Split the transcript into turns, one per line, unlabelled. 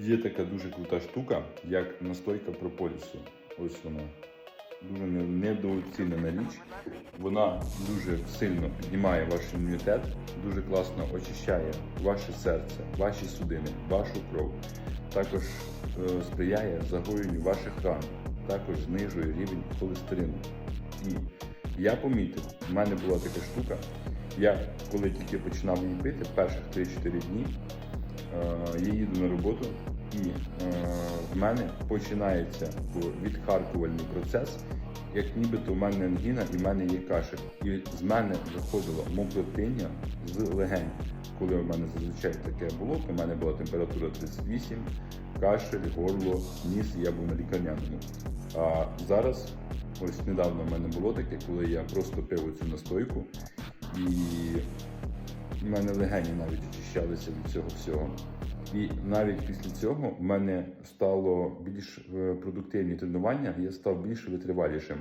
Є така дуже крута штука, як настойка прополісу. Ось вона. Дуже не- недооцінена річ. Вона дуже сильно піднімає ваш імунітет, дуже класно очищає ваше серце, ваші судини, вашу кров. Також е, сприяє загоєнню ваших ран, також знижує рівень холестерину. І я помітив, в мене була така штука. Я коли тільки починав її пити, перших 3-4 дні, я їду на роботу, і е, в мене починається відхаркувальний процес, як нібито в мене ангіна і в мене є кашель. І з мене виходило мокротиння з легень. Коли в мене зазвичай таке було, то в мене була температура 38, кашель, горло, ніс, і я був на лікарняному. А зараз, ось недавно в мене було таке, коли я просто пив цю настойку, і в мене легені навіть очищалися від цього всього. І навіть після цього в мене стало більш е, продуктивні тренування, я став більш витривалішим.